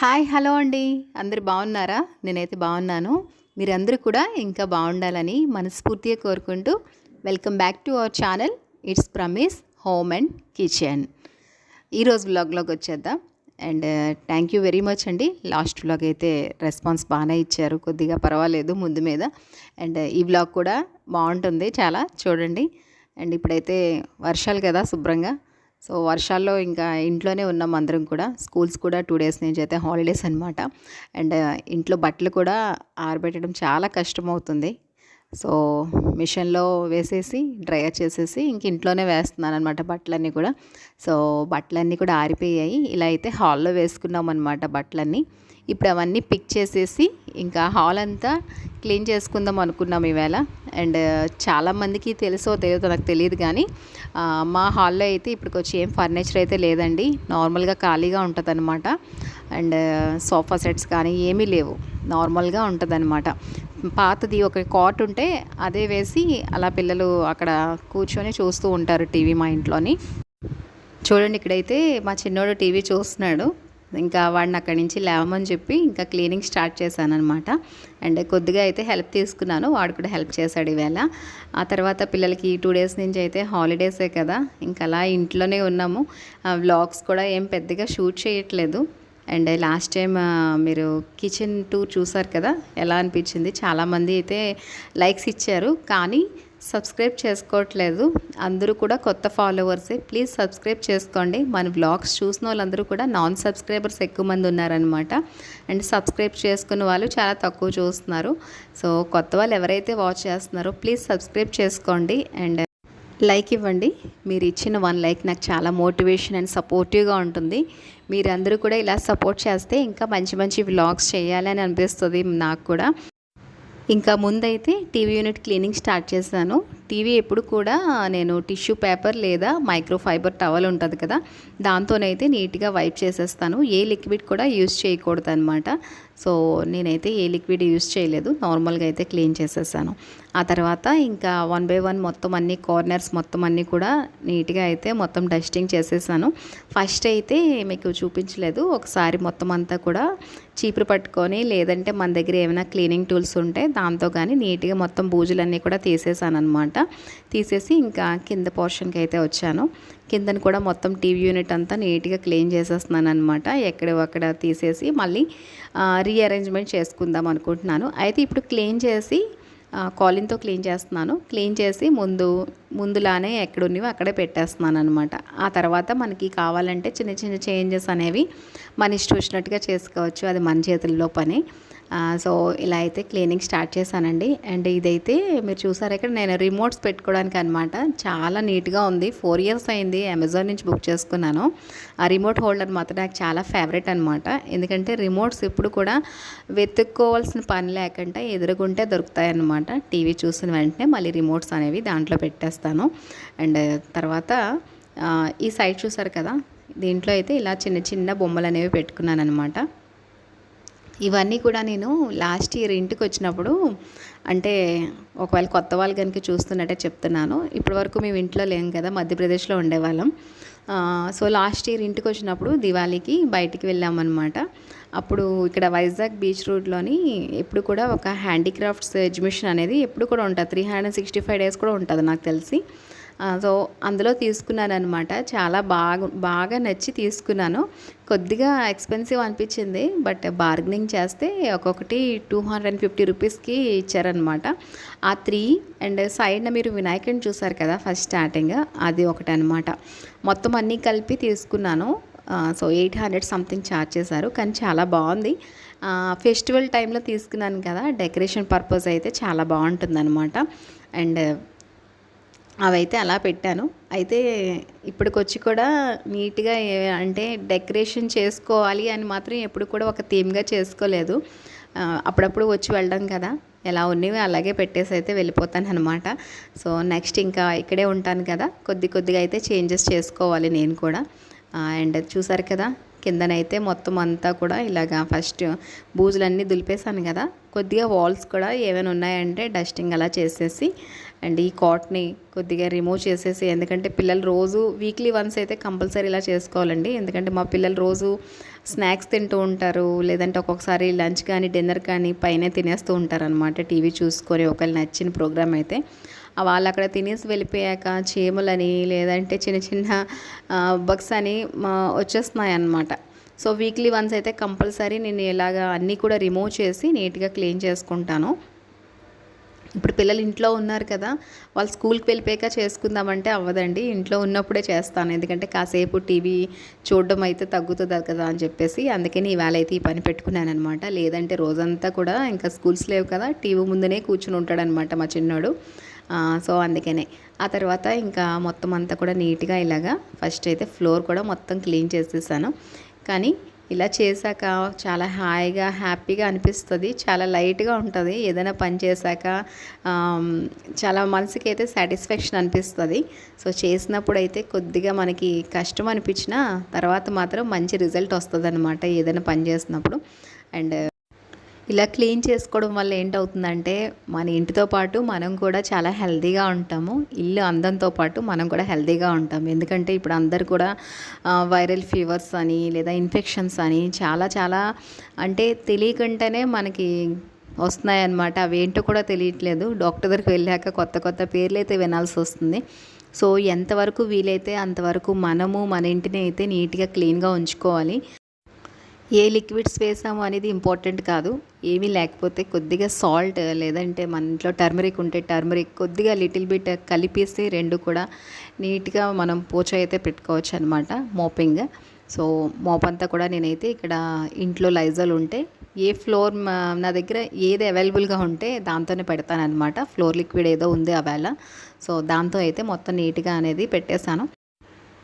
Hi hello అండి. అందరు బాగున్నారా? నేనైతే బాగున్నాను. మీరందరూ కూడా ఇంకా బాగుండాలని మనస్ఫూర్తిగా కోరుకుంటూ welcome back to our channel. It's promise home and kitchen. ఈరోజు వ్లాగ్లోకి వచ్చేద్దాం. And thank you very much అండి. లాస్ట్ వ్లాగ్ అయితే రెస్పాన్స్ బాగానే ఇచ్చారు. కొద్దిగా పర్వాలేదు ముందు మీద. అండ్ ఈ వ్లాగ్ కూడా బాగుంటుంది చాలా చూడండి. అండ్ ఇప్పుడైతే వర్షాలు కదా శుభ్రంగా. సో వర్షాల్లో ఇంకా ఇంట్లోనే ఉన్నాం అందరం కూడా. స్కూల్స్ కూడా టూ డేస్ నుంచి అయితే హాలిడేస్ అనమాట అండ్ ఇంట్లో బట్టలు కూడా ఆరబెట్టడం చాలా కష్టం అవుతుంది సో మిషన్లో వేసేసి డ్రైయర్ చేసేసి ఇంక ఇంట్లోనే వేస్తున్నాను అనమాట బట్టలన్నీ కూడా. సో బట్టలన్నీ కూడా ఆరిపోయాయి. ఇలా అయితే హాల్లో వేసుకున్నాం అనమాట బట్టలన్నీ. ఇప్పుడు అవన్నీ పిక్ చేసేసి ఇంకా హాల్ అంతా క్లీన్ చేసుకుందాం అనుకున్నాం ఈవేళ. అండ్ uh, చాలామందికి తెలుసో తెలియదో నాకు తెలియదు కానీ మా హాల్లో అయితే ఇప్పటికొచ్చి ఏం ఫర్నిచర్ అయితే లేదండి. నార్మల్గా ఖాళీగా ఉంటుంది అనమాట అండ్ సోఫా సెట్స్ కానీ ఏమీ లేవు. నార్మల్గా ఉంటుంది అనమాట పాతది ఒక కాట్ ఉంటే అదే వేసి అలా పిల్లలు అక్కడ కూర్చొని చూస్తూ ఉంటారు టీవీ మా ఇంట్లోని. చూడండి ఇక్కడైతే మా చిన్నోడు టీవీ చూస్తున్నాడు. ఇంకా వాడిని అక్కడి నుంచి లేవమని చెప్పి ఇంకా క్లీనింగ్ స్టార్ట్ చేశాను అనమాట అండ్ కొద్దిగా అయితే హెల్ప్ తీసుకున్నాను వాడు కూడా హెల్ప్ చేశాడు ఈవేళ ఆ తర్వాత పిల్లలకి టూ డేస్ నుంచి అయితే హాలిడేసే కదా ఇంకా అలా ఇంట్లోనే ఉన్నాము. వ్లాగ్స్ కూడా ఏం పెద్దగా షూట్ చేయట్లేదు. అండ్ లాస్ట్ టైం మీరు కిచెన్ టూర్ చూసారు కదా ఎలా అనిపించింది? చాలామంది అయితే లైక్స్ ఇచ్చారు కానీ సబ్స్క్రైబ్ చేసుకోవట్లేదు. అందరూ కూడా కొత్త ఫాలోవర్సే. ప్లీజ్ సబ్స్క్రైబ్ చేసుకోండి. మన బ్లాగ్స్ చూసిన వాళ్ళందరూ కూడా నాన్ సబ్స్క్రైబర్స్ ఎక్కువ మంది ఉన్నారనమాట అండ్ సబ్స్క్రైబ్ చేసుకున్న వాళ్ళు చాలా తక్కువ చూస్తున్నారు. సో కొత్త వాళ్ళు ఎవరైతే వాచ్ చేస్తున్నారో ప్లీజ్ సబ్స్క్రైబ్ చేసుకోండి. అండ్ లైక్ ఇవ్వండి. మీరు ఇచ్చిన వన్ లైక్ నాకు చాలా మోటివేషన్ అండ్ సపోర్టివ్గా ఉంటుంది. మీరందరూ కూడా ఇలా సపోర్ట్ చేస్తే ఇంకా మంచి మంచి వ్లాగ్స్ చేయాలని అనిపిస్తుంది నాకు కూడా. ఇంకా ముందైతే టీవీ యూనిట్ క్లీనింగ్ స్టార్ట్ చేశాను. టీవీ ఎప్పుడు కూడా నేను టిష్యూ పేపర్ లేదా మైక్రోఫైబర్ టవల్ ఉంటుంది కదా దాంతోనైతే నీట్గా వైప్ చేసేస్తాను. ఏ లిక్విడ్ కూడా యూజ్ చేయకూడదు అనమాట సో నేనైతే ఏ లిక్విడ్ యూజ్ చేయలేదు. నార్మల్గా అయితే క్లీన్ చేసేసాను. ఆ తర్వాత ఇంకా వన్ బై వన్ మొత్తం అన్ని కార్నర్స్ మొత్తం అన్నీ కూడా నీట్గా అయితే మొత్తం డస్టింగ్ చేసేసాను. ఫస్ట్ అయితే మీకు చూపించలేదు. ఒకసారి మొత్తం అంతా కూడా చీపురు పట్టుకొని లేదంటే మన దగ్గర ఏమైనా క్లీనింగ్ టూల్స్ ఉంటే దాంతో కానీ నీట్గా మొత్తం బూజులన్నీ కూడా తీసేసాను అనమాట తీసేసి ఇంకా కింద పోర్షన్కి అయితే వచ్చాను. కిందను కూడా మొత్తం టీవీ యూనిట్ అంతా నీట్గా క్లీన్ చేసేస్తున్నాను అనమాట ఎక్కడ అక్కడ తీసేసి మళ్ళీ రీఅరేంజ్మెంట్ చేసుకుందాం అనుకుంటున్నాను. అయితే ఇప్పుడు క్లీన్ చేసి కాలిన్తో క్లీన్ చేస్తున్నాను. క్లీన్ చేసి ముందు ముందులానే ఎక్కడ ఉన్నవో అక్కడే పెట్టేస్తున్నాను అనమాట ఆ తర్వాత మనకి కావాలంటే చిన్న చిన్న చేంజెస్ అనేవి మన ఇష్టం వచ్చినట్టుగా చేసుకోవచ్చు. అది మన చేతుల్లో పని. సో ఇలా అయితే క్లీనింగ్ స్టార్ట్ చేశానండి. అండ్ ఇదైతే మీరు చూసారు ఇక్కడ నేను రిమోట్స్ పెట్టుకోవడానికి అనమాట చాలా నీట్గా ఉంది. ఫోర్ ఇయర్స్ అయింది అమెజాన్ నుంచి బుక్ చేసుకున్నాను. ఆ రిమోట్ హోల్డర్ మాత్రం నాకు చాలా ఫేవరెట్ అనమాట ఎందుకంటే రిమోట్స్ ఇప్పుడు కూడా వెతుక్కోవాల్సిన పని లేకుండా ఎదురుగుంటే దొరుకుతాయి అనమాట టీవీ చూసిన వెంటనే మళ్ళీ రిమోట్స్ అనేవి దాంట్లో పెట్టేస్తాను. అండ్ తర్వాత ఈ సైడ్ చూసారు కదా? దీంట్లో అయితే ఇలా చిన్న చిన్న బొమ్మలు అనేవి పెట్టుకున్నాను అనమాట ఇవన్నీ కూడా నేను లాస్ట్ ఇయర్ ఇంటికి వచ్చినప్పుడు అంటే ఒకవేళ కొత్త వాళ్ళు కనుక చూస్తున్నట్టే చెప్తున్నాను. ఇప్పటి వరకు మేము ఇంట్లో లేం కదా మధ్యప్రదేశ్లో ఉండేవాళ్ళం. సో లాస్ట్ ఇయర్ ఇంటికి వచ్చినప్పుడు దివాళీకి బయటికి వెళ్ళామన్నమాట. అప్పుడు ఇక్కడ వైజాగ్ బీచ్ రోడ్లోని ఎప్పుడు కూడా ఒక హ్యాండీక్రాఫ్ట్స్ ఎగ్జిబిషన్ అనేది ఎప్పుడు కూడా ఉంటుంది. Three hundred sixty five days కూడా ఉంటుంది నాకు తెలిసి. సో అందులో తీసుకున్నాను అనమాట చాలా బాగా బాగా నచ్చి తీసుకున్నాను. కొద్దిగా ఎక్స్పెన్సివ్ అనిపించింది బట్ బార్గెనింగ్ చేస్తే ఒక్కొక్కటి టూ హండ్రెడ్ అండ్ ఫిఫ్టీ రూపీస్కి ఇచ్చారనమాట ఆ త్రీ అండ్ సైడ్న మీరు వినాయకుడిని చూసారు కదా ఫస్ట్ స్టార్టింగ్ అది ఒకటి అనమాట మొత్తం అన్నీ కలిపి తీసుకున్నాను. So eight hundred something charge చేశారు కానీ చాలా బాగుంది. ఫెస్టివల్ టైంలో తీసుకున్నాను కదా డెకరేషన్ పర్పస్ అయితే చాలా బాగుంటుంది అండ్ అవైతే అలా పెట్టాను. అయితే ఇప్పటికొచ్చి కూడా నీట్గా అంటే డెకరేషన్ చేసుకోవాలి అని మాత్రం ఎప్పుడు కూడా ఒక థీమ్గా చేసుకోలేదు. అప్పుడప్పుడు వచ్చి వెళ్ళడం కదా. ఎలా ఉన్నవి అలాగే పెట్టేసి అయితే వెళ్ళిపోతాను అనమాట సో నెక్స్ట్ ఇంకా ఇక్కడే ఉంటాను కదా. కొద్ది కొద్దిగా అయితే చేంజెస్ చేసుకోవాలి నేను కూడా. అండ్ చూసారు కదా కిందనైతే మొత్తం అంతా కూడా ఇలాగా ఫస్ట్ బూజులన్నీ దులిపేశాను కదా. కొద్దిగా వాల్స్ కూడా ఏమైనా ఉన్నాయంటే డస్టింగ్ అలా చేసేసి అండ్ ఈ కాట్ని కొద్దిగా రిమూవ్ చేసేసి ఎందుకంటే పిల్లలు రోజు వీక్లీ వన్స్ అయితే కంపల్సరీ ఇలా చేసుకోవాలండి. ఎందుకంటే మా పిల్లలు రోజు స్నాక్స్ తింటూ ఉంటారు లేదంటే ఒక్కొక్కసారి లంచ్ కానీ డిన్నర్ కానీ పైన తినేస్తూ ఉంటారు అనమాట టీవీ చూసుకొని. ఒకళ్ళు నచ్చిన ప్రోగ్రామ్ అయితే వాళ్ళు అక్కడ తినేసి వెళ్ళిపోయాక చీమలని లేదంటే చిన్న చిన్న బగ్స్ అని మా వచ్చేస్తున్నాయి అన్నమాట సో వీక్లీ వన్స్ అయితే కంపల్సరీ నేను ఇలాగా అన్నీ కూడా రిమూవ్ చేసి నీట్గా క్లీన్ చేసుకుంటాను. ఇప్పుడు పిల్లలు ఇంట్లో ఉన్నారు కదా వాళ్ళు స్కూల్కి వెళ్ళిపోయాక చేసుకుందామంటే అవ్వదండి. ఇంట్లో ఉన్నప్పుడే చేస్తాను. ఎందుకంటే కాసేపు టీవీ చూడడం అయితే తగ్గుతుంది కదా అని చెప్పేసి అందుకని ఇవాళ అయితే ఈ పని పెట్టుకున్నాను అనమాట లేదంటే రోజంతా కూడా ఇంకా స్కూల్స్ లేవు కదా టీవీ ముందునే కూర్చుని ఉంటాడనమాట మా చిన్నోడు. సో అందుకనే. ఆ తర్వాత ఇంకా మొత్తం అంతా కూడా నీట్గా ఇలాగా ఫస్ట్ అయితే ఫ్లోర్ కూడా మొత్తం క్లీన్ చేసేసాను. కానీ ఇలా చేశాక చాలా హాయిగా హ్యాపీగా అనిపిస్తుంది. చాలా లైట్గా ఉంటుంది. ఏదైనా పని చేశాక చాలా మనసుకి అయితే సాటిస్ఫాక్షన్ అనిపిస్తుంది. సో చేసినప్పుడు అయితే కొద్దిగా మనకి కష్టం అనిపించిన తర్వాత మాత్రం మంచి రిజల్ట్ వస్తుంది అనమాట ఏదైనా పని చేసినప్పుడు. అండ్ ఇలా క్లీన్ చేసుకోవడం వల్ల ఏంటవుతుందంటే మన ఇంటితో పాటు మనం కూడా చాలా హెల్తీగా ఉంటాము. ఇల్లు అందంతో పాటు మనం కూడా హెల్తీగా ఉంటాం ఎందుకంటే ఇప్పుడు అందరు కూడా వైరల్ ఫీవర్స్ అని లేదా ఇన్ఫెక్షన్స్ అని చాలా చాలా అంటే తెలియకుండానే మనకి వస్తున్నాయన్నమాట. అవి ఏంటో కూడా తెలియట్లేదు. డాక్టర్ దగ్గరికి వెళ్ళాక కొత్త కొత్త పేర్లు అయితే వినాల్సి వస్తుంది. సో ఎంతవరకు వీలైతే అంతవరకు మనము మన ఇంటిని అయితే నీట్గా క్లీన్గా ఉంచుకోవాలి. ఏ లిక్విడ్స్ వేసాము అనేది ఇంపార్టెంట్ కాదు. ఏమీ లేకపోతే కొద్దిగా సాల్ట్ లేదంటే మన ఇంట్లో టర్మరిక్ ఉంటే టర్మరిక్ కొద్దిగా లిటిల్ బిట్ కలిపేసి రెండు కూడా నీట్గా మనం పూచ అయితే పెట్టుకోవచ్చు అనమాట మోపింగ్. సో మోప్ అంతా కూడా నేనైతే ఇక్కడ ఇంట్లో లైజల్ ఉంటే ఏ ఫ్లోర్ నా దగ్గర ఏది అవైలబుల్గా ఉంటే దాంతోనే పెడతానమాట ఫ్లోర్ లిక్విడ్ ఏదో ఉంది అవేళ సో దాంతో అయితే మొత్తం నీట్గా అనేది పెట్టేశాను.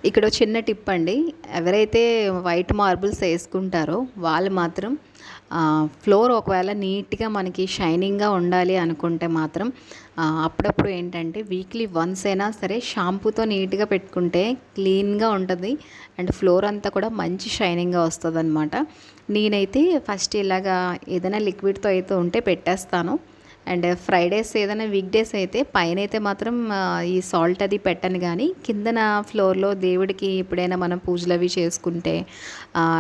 ఇక్కడ చిన్న టిప్ అండి. ఎవరైతే వైట్ మార్బుల్స్ వేసుకుంటారో వాళ్ళు మాత్రం ఫ్లోర్ ఒకవేళ నీట్గా మనకి షైనింగ్గా ఉండాలి అనుకుంటే మాత్రం అప్పుడప్పుడు ఏంటంటే వీక్లీ వన్స్ అయినా సరే షాంపూతో నీట్గా పెట్టుకుంటే క్లీన్గా ఉంటుంది. అండ్ ఫ్లోర్ అంతా కూడా మంచి షైనింగ్గా వస్తుంది అనమాట నేనైతే ఫస్ట్ ఇలాగా ఏదైనా లిక్విడ్తో అయితే ఉంటే పెట్టేస్తాను. అండ్ ఫ్రైడేస్ ఏదైనా వీక్ డేస్ అయితే పైన అయితే మాత్రం ఈ సాల్ట్ అది పెట్టను కానీ కిందన ఫ్లోర్లో దేవుడికి ఎప్పుడైనా మనం పూజలు అవి చేసుకుంటే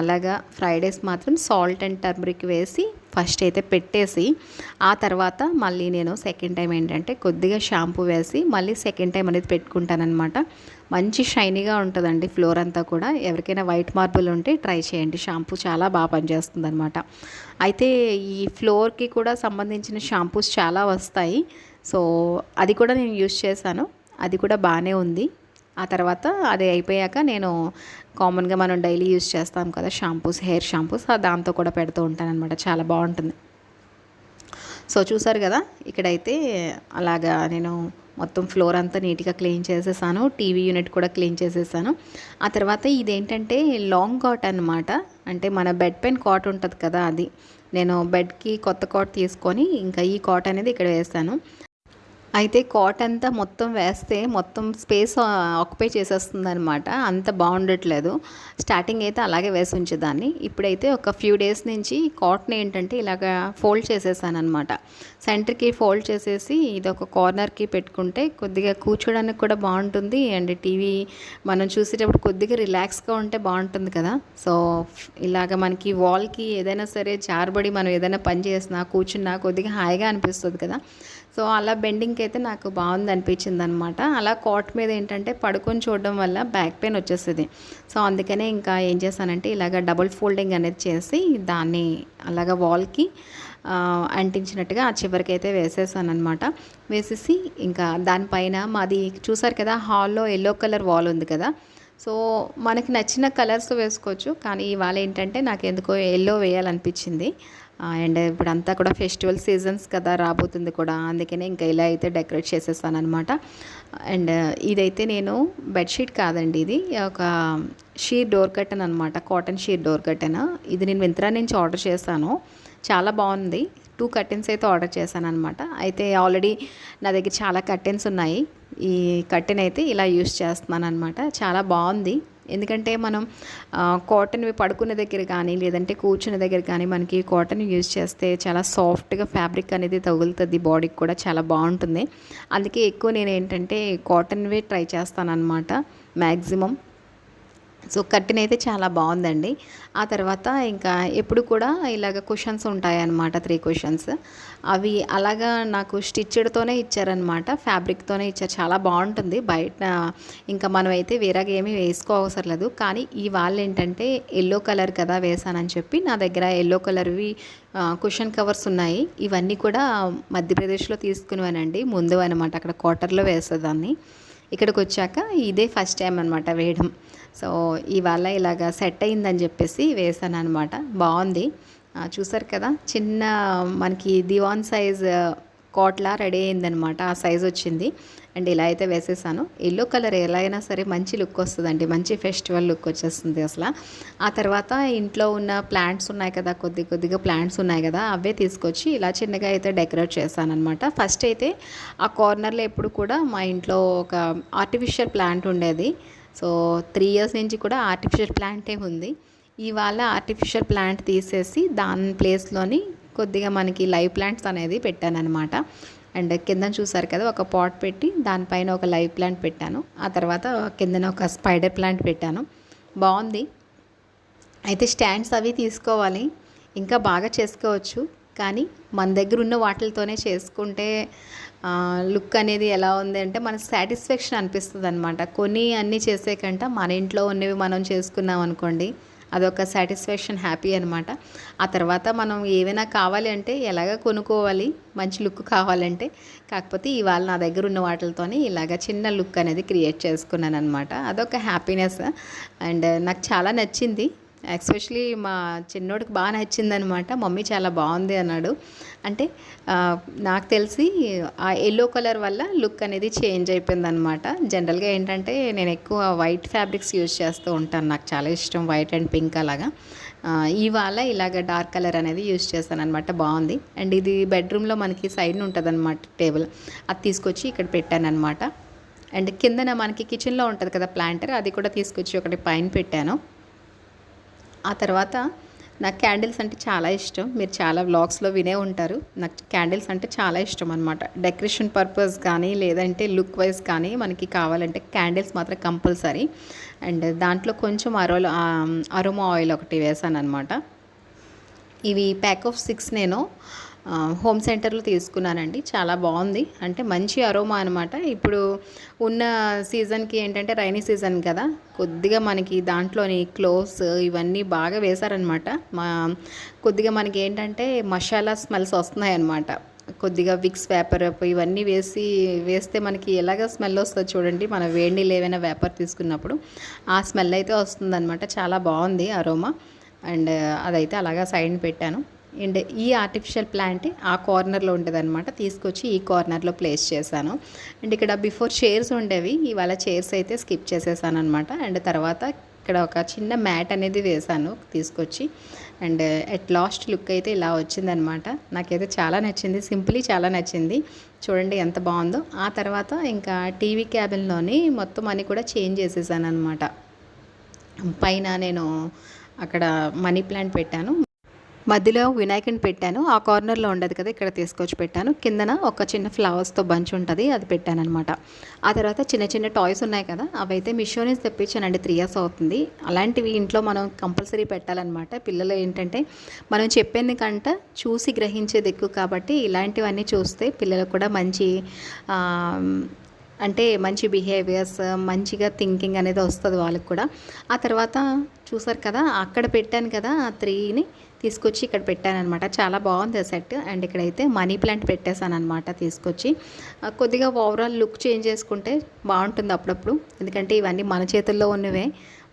అలాగా ఫ్రైడేస్ మాత్రం సాల్ట్ అండ్ టర్మరిక్ వేసి ఫస్ట్ అయితే పెట్టేసి ఆ తర్వాత మళ్ళీ నేను సెకండ్ టైం ఏంటంటే కొద్దిగా షాంపూ వేసి మళ్ళీ సెకండ్ టైం అనేది పెట్టుకుంటానమాట మంచి షైనీగా ఉంటుందండి ఫ్లోర్ అంతా కూడా. ఎవరికైనా వైట్ మార్బుల్ ఉంటే ట్రై చేయండి. షాంపూ చాలా బాగా పనిచేస్తుంది అనమాట అయితే ఈ ఫ్లోర్కి కూడా సంబంధించిన షాంపూస్ చాలా వస్తాయి. సో అది కూడా నేను యూస్ చేశాను. అది కూడా బాగానే ఉంది. ఆ తర్వాత అది అయిపోయాక నేను కామన్గా మనం డైలీ యూజ్ చేస్తాం కదా షాంపూస్ హెయిర్ షాంపూస్ దాంతో కూడా పెడుతూ ఉంటాను అనమాట చాలా బాగుంటుంది. సో చూసారు కదా? ఇక్కడైతే అలాగా నేను మొత్తం ఫ్లోర్ అంతా నీట్గా క్లీన్ చేసేసాను టీవీ యూనిట్ కూడా క్లీన్ చేసేసాను. ఆ తర్వాత ఇదేంటంటే లాంగ్ కాట్ అనమాట అంటే మన బెడ్ పెన్ కాట్ ఉంటుంది కదా అది. నేను బెడ్కి కొత్త కాట్ తీసుకొని ఇంకా ఈ కాట్ అనేది ఇక్కడ వేసాను. అయితే కాట్ అంతా మొత్తం వేస్తే మొత్తం స్పేస్ ఆక్యుపై చేసేస్తుంది అనమాట అంత బాగుండట్లేదు. స్టార్టింగ్ అయితే అలాగే వేసి ఉంచేదాన్ని. ఇప్పుడైతే ఒక ఫ్యూ డేస్ నుంచి కాట్ని ఏంటంటే ఇలాగ ఫోల్డ్ చేసేసాను అనమాట సెంటర్కి ఫోల్డ్ చేసేసి ఇది ఒక కార్నర్కి పెట్టుకుంటే కొద్దిగా కూర్చోడానికి కూడా బాగుంటుంది. అండ్ టీవీ మనం చూసేటప్పుడు కొద్దిగా రిలాక్స్గా ఉంటే బాగుంటుంది కదా. సో ఇలాగ మనకి వాల్కి ఏదైనా సరే జారబడి మనం ఏదైనా పని చేసినా కూర్చున్నా కొద్దిగా హాయిగా అనిపిస్తుంది కదా. సో అలా బెండింగ్కి అయితే నాకు బాగుంది అనిపించింది అనమాట అలా కాట్ మీద ఏంటంటే పడుకొని చూడడం వల్ల బ్యాక్ పెయిన్ వచ్చేస్తుంది. సో అందుకనే ఇంకా ఏం చేశానంటే ఇలాగ డబుల్ ఫోల్డింగ్ అనేది చేసి దాన్ని అలాగ వాల్కి అంటించినట్టుగా ఆ చివరికి అయితే వేసేసాను అనమాట వేసేసి ఇంకా దానిపైన మాది చూసారు కదా హాల్లో ఎల్లో కలర్ వాల్ ఉంది కదా. సో మనకి నచ్చిన కలర్స్ వేసుకోవచ్చు. కానీ ఇవాళ ఏంటంటే నాకు ఎందుకో ఎల్లో వేయాలనిపించింది. అండ్ ఇప్పుడు అంతా కూడా ఫెస్టివల్ సీజన్స్ కదా రాబోతుంది కూడా. అందుకనే ఇంకా ఇలా అయితే డెకరేట్ చేసేసాను అనమాట అండ్ ఇదైతే నేను బెడ్షీట్ కాదండి ఇది. ఒక షీర్ డోర్ కట్టన్ అనమాట కాటన్ షీర్ డోర్ కట్టన్ ఇది నేను వింత్రా నుంచి ఆర్డర్ చేశాను. చాలా బాగుంది. టూ కర్టెన్స్ అయితే ఆర్డర్ చేశాను అనమాట అయితే ఆల్రెడీ నా దగ్గర చాలా కర్టెన్స్ ఉన్నాయి. ఈ కర్టెన్ అయితే ఇలా యూస్ చేస్తున్నాను అనమాట చాలా బాగుంది. ఎందుకంటే మనం కాటన్వి పడుకునే దగ్గర కానీ లేదంటే కూర్చునే దగ్గర కానీ మనకి కాటన్ యూజ్ చేస్తే చాలా సాఫ్ట్గా ఫ్యాబ్రిక్ అనేది తగులుతుంది బాడీకి కూడా చాలా బాగుంటుంది. అందుకే ఎక్కువ నేను ఏంటంటే కాటన్వే ట్రై చేస్తాను అనమాట మ్యాక్సిమం సో కర్టెన్ అయితే చాలా బాగుందండి. ఆ తర్వాత ఇంకా ఎప్పుడు కూడా ఇలాగ కుషన్స్ ఉంటాయన్నమాట త్రీ కుషన్స్ అవి అలాగా నాకు స్టిచ్డ్తోనే ఇచ్చారనమాట ఫ్యాబ్రిక్తోనే ఇచ్చారు. చాలా బాగుంటుంది. బయట ఇంకా మనం అయితే వేరేగా ఏమీ వేసుకోవసరం లేదు. కానీ ఈ వాళ్ళు ఏంటంటే ఎల్లో కలర్ కదా వేసానని చెప్పి నా దగ్గర ఎల్లో కలర్వి కుషన్ కవర్స్ ఉన్నాయి. ఇవన్నీ కూడా మధ్యప్రదేశ్లో తీసుకునివానండి. ముందు అనమాట అక్కడ క్వార్టర్లో వేసేదాన్ని. ఇక్కడికి వచ్చాక ఇదే ఫస్ట్ టైం అనమాట వేయడం. సో ఇవాళ ఇలాగ సెట్ అయిందని చెప్పేసి వేసాను అనమాట బాగుంది చూసారు కదా చిన్న మనకి దివాన్ సైజ్ కోట్లా రెడీ అయిందనమాట ఆ సైజ్ వచ్చింది. అండ్ ఇలా అయితే వేసేసాను. ఎల్లో కలర్ ఎలా అయినా సరే మంచి లుక్ వస్తుందండి. మంచి ఫెస్టివల్ లుక్ వచ్చేస్తుంది అసలు. ఆ తర్వాత ఇంట్లో ఉన్న ప్లాంట్స్ ఉన్నాయి కదా కొద్ది కొద్దిగా ప్లాంట్స్ ఉన్నాయి కదా అవే తీసుకొచ్చి ఇలా చిన్నగా అయితే డెకరేట్ చేశానమాట ఫస్ట్ అయితే ఆ కార్నర్లో ఎప్పుడు కూడా మా ఇంట్లో ఒక ఆర్టిఫిషియల్ ప్లాంట్ ఉండేది. సో త్రీ ఇయర్స్ నుంచి కూడా ఆర్టిఫిషియల్ ప్లాంటే ఉంది. ఇవాళ ఆర్టిఫిషియల్ ప్లాంట్ తీసేసి దాని ప్లేస్లోని కొద్దిగా మనకి లైవ్ ప్లాంట్స్ అనేది పెట్టాను అనమాట అండ్ కింద చూసారు కదా ఒక పాట్ పెట్టి దానిపైన ఒక లైవ్ ప్లాంట్ పెట్టాను. ఆ తర్వాత కిందన ఒక స్పైడర్ ప్లాంట్ పెట్టాను. బాగుంది. అయితే స్టాండ్స్ అవి తీసుకోవాలి. ఇంకా బాగా చేసుకోవచ్చు. కానీ మన దగ్గర ఉన్న వాటితోనే చేసుకుంటే లుక్ అనేది ఎలా ఉంది అంటే మనకు సాటిస్ఫాక్షన్ అనిపిస్తుంది అనమాట కొన్ని అన్నీ చేసే కంటే మన ఇంట్లో ఉన్నవి మనం చేసుకున్నాం అనుకోండి అదొక సాటిస్ఫాక్షన్ హ్యాపీ అనమాట ఆ తర్వాత మనం ఏవైనా కావాలి అంటే ఎలాగ కొనుక్కోవాలి మంచి లుక్ కావాలంటే కాకపోతే ఇవాళ నా దగ్గర ఉన్న వాటితోనే ఇలాగ చిన్న లుక్ అనేది క్రియేట్ చేసుకున్నాను అనమాట అదొక హ్యాపీనెస్. అండ్ నాకు చాలా నచ్చింది. ఎస్పెషలీ మా చిన్నోడికి బాగా నచ్చిందనమాట. మమ్మీ చాలా బాగుంది అన్నాడు. అంటే నాకు తెలిసి ఆ ఎల్లో కలర్ వల్ల లుక్ అనేది చేంజ్ అయిపోయిందనమాట. జనరల్గా ఏంటంటే నేను ఎక్కువ వైట్ ఫ్యాబ్రిక్స్ యూజ్ చేస్తూ ఉంటాను. నాకు చాలా ఇష్టం వైట్ అండ్ పింక్ అలాగా. ఇవాళ ఇలాగ డార్క్ కలర్ అనేది యూజ్ చేస్తాను అనమాట బాగుంది. అండ్ ఇది బెడ్రూమ్లో మనకి సైడ్ ఉంటుంది అనమాట టేబుల్ అది తీసుకొచ్చి ఇక్కడ పెట్టాను అనమాట అండ్ కిందన మనకి కిచెన్లో ఉంటుంది కదా ప్లాంటర్ అది కూడా తీసుకొచ్చి ఒకటి పైన పెట్టాను. ఆ తర్వాత నాకు క్యాండిల్స్ అంటే చాలా ఇష్టం. మీరు చాలా వ్లాగ్స్లో వినే ఉంటారు. నాకు క్యాండిల్స్ అంటే చాలా ఇష్టం అనమాట డెకరేషన్ పర్పస్ కానీ లేదంటే లుక్ వైజ్ కానీ మనకి కావాలంటే క్యాండిల్స్ మాత్రం కంపల్సరీ. అండ్ దాంట్లో కొంచెం అరోలో అరోమా ఆయిల్ ఒకటి వేసాను అనమాట ఇవి ప్యాక్ ఆఫ్ సిక్స్ నేను హోమ్ సెంటర్లో తీసుకున్నానండి. చాలా బాగుంది. అంటే మంచి అరోమా అనమాట ఇప్పుడు ఉన్న సీజన్కి ఏంటంటే రైనీ సీజన్ కదా. కొద్దిగా మనకి దాంట్లోని క్లోవ్స్ ఇవన్నీ బాగా వేశారనమాట మా కొద్దిగా మనకి ఏంటంటే మసాలా స్మెల్స్ వస్తున్నాయనమాట కొద్దిగా విక్స్ వేపర్ ఇవన్నీ వేసి వేస్తే మనకి ఎలాగ స్మెల్ వస్తుంది చూడండి. మన వేడి నీళ్ళు ఏవైనా వేపర్ తీసుకున్నప్పుడు ఆ స్మెల్ అయితే వస్తుందన్నమాట. చాలా బాగుంది అరోమా. అండ్ అదైతే అలాగా సైడ్ పెట్టాను. అండ్ ఈ ఆర్టిఫిషియల్ ప్లాంట్ ఆ కార్నర్లో ఉండేదన్నమాట. తీసుకొచ్చి ఈ కార్నర్లో ప్లేస్ చేశాను. అండ్ ఇక్కడ బిఫోర్ చైర్స్ ఉండేవి ఇవాళ చైర్స్ అయితే స్కిప్ చేసేసాను అనమాట అండ్ తర్వాత ఇక్కడ ఒక చిన్న మ్యాట్ అనేది వేశాను తీసుకొచ్చి. అండ్ ఎట్ లాస్ట్ లుక్ అయితే ఇలా వచ్చిందనమాట నాకైతే చాలా నచ్చింది సింపుల్లీ చాలా నచ్చింది. చూడండి ఎంత బాగుందో. ఆ తర్వాత ఇంకా టీవీ క్యాబిన్లోని మొత్తం అన్ని కూడా చేంజ్ చేసేసాను అనమాట పైన నేను అక్కడ మనీ ప్లాంట్ పెట్టాను. మధ్యలో వినాయకుని పెట్టాను. ఆ కార్నర్లో ఉండదు కదా ఇక్కడ తీసుకొచ్చి పెట్టాను. కిందన ఒక చిన్న ఫ్లవర్స్తో బంచ్ ఉంటుంది అది పెట్టాను అనమాట ఆ తర్వాత చిన్న చిన్న టాయ్స్ ఉన్నాయి కదా అవైతే మిషో నుంచి తెప్పించానండి. త్రీ ఇయర్స్ అవుతుంది. అలాంటివి ఇంట్లో మనం కంపల్సరీ పెట్టాలన్నమాట. పిల్లలు ఏంటంటే మనం చెప్పేది కంట చూసి గ్రహించేది ఎక్కువ కాబట్టి ఇలాంటివన్నీ చూస్తే పిల్లలకు కూడా మంచి అంటే మంచి బిహేవియర్స్ మంచిగా థింకింగ్ అనేది వస్తుంది వాళ్ళకి కూడా. ఆ తర్వాత చూసారు కదా అక్కడ పెట్టాను కదా ఆ త్రీని తీసుకొచ్చి ఇక్కడ పెట్టాను అనమాట చాలా బాగుంది ఆ సెట్ అండ్ ఇక్కడైతే మనీ ప్లాంట్ పెట్టేశాను అనమాట తీసుకొచ్చి కొద్దిగా ఓవరాల్ లుక్ చేంజ్ చేసుకుంటే బాగుంటుంది అప్పుడప్పుడు. ఎందుకంటే ఇవన్నీ మన చేతుల్లో ఉన్నవే.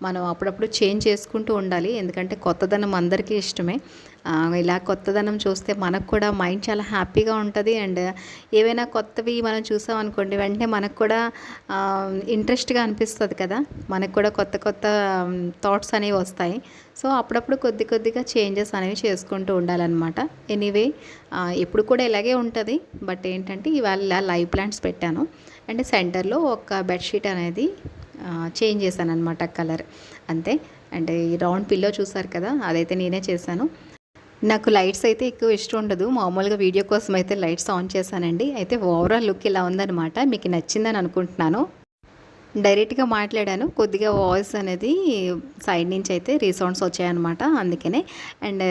మనం అప్పుడప్పుడు చేంజ్ చేసుకుంటూ ఉండాలి. ఎందుకంటే కొత్తదనం అందరికీ ఇష్టమే. ఇలా కొత్తదనం చూస్తే మనకు కూడా మైండ్ చాలా హ్యాపీగా ఉంటుంది. అండ్ ఏవైనా కొత్తవి మనం చూసామనుకోండి వెంటనే మనకు కూడా ఇంట్రెస్ట్గా అనిపిస్తుంది కదా. మనకు కూడా కొత్త కొత్త థాట్స్ అనేవి వస్తాయి. సో అప్పుడప్పుడు కొద్ది కొద్దిగా చేంజెస్ అనేవి చేసుకుంటూ ఉండాలన్నమాట. ఎనీవే ఎప్పుడు కూడా ఇలాగే ఉంటుంది. బట్ ఏంటంటే ఇవాళ ఇలా లైవ్ ప్లాంట్స్ పెట్టాను. అండ్ సెంటర్లో ఒక బెడ్షీట్ అనేది చేంజ్ చేశాను అనమాట కలర్ అంతే. అంటే ఈ రౌండ్ పిల్లో చూసారు కదా అదైతే నేనే చేశాను. నాకు లైట్స్ అయితే ఎక్కువ ఇష్టం ఉండదు. మామూలుగా వీడియో కోసం అయితే లైట్స్ ఆన్ చేశానండి. అయితే ఓవరాల్ లుక్ ఇలా ఉందనమాట మీకు నచ్చిందని అనుకుంటున్నాను. డైరెక్ట్గా మాట్లాడాను. కొద్దిగా వాయిస్ అనేది సైడ్ నుంచి అయితే రీసౌండ్స్ వచ్చాయన్నమాట. అందుకనే. అండ్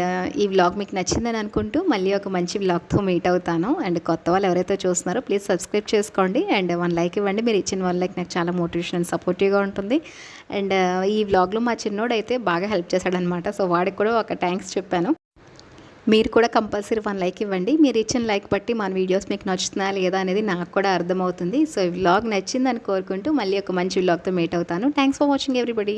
ఈ వ్లాగ్ మీకు నచ్చిందని అనుకుంటూ మళ్ళీ ఒక మంచి వ్లాగ్తో మీట్ అవుతాను. అండ్ కొత్త వాళ్ళు ఎవరైతే చూస్తున్నారో ప్లీజ్ సబ్స్క్రైబ్ చేసుకోండి. అండ్ వన్ లైక్ ఇవ్వండి. మీరు ఇచ్చిన వన్ లైక్ నాకు చాలా మోటివేషన్ అండ్ సపోర్టివ్గా ఉంటుంది. అండ్ ఈ వ్లాగ్లో మా చిన్నోడు అయితే బాగా హెల్ప్ చేశాడనమాట సో వాడికి కూడా ఒక థ్యాంక్స్ చెప్పాను. మీరు కూడా కంపల్సరీ వన్ లైక్ ఇవ్వండి. మీరు ఇచ్చిన లైక్ బట్టి మన వీడియోస్ మీకు నచ్చుతున్నాయా లేదా అనేది నాకు కూడా అర్థమవుతుంది. సో ఈ వ్లాగ్ నచ్చిందని కోరుకుంటూ మళ్ళీ ఒక మంచి వ్లాగ్తో మీట్ అవుతాను. Thanks for watching everybody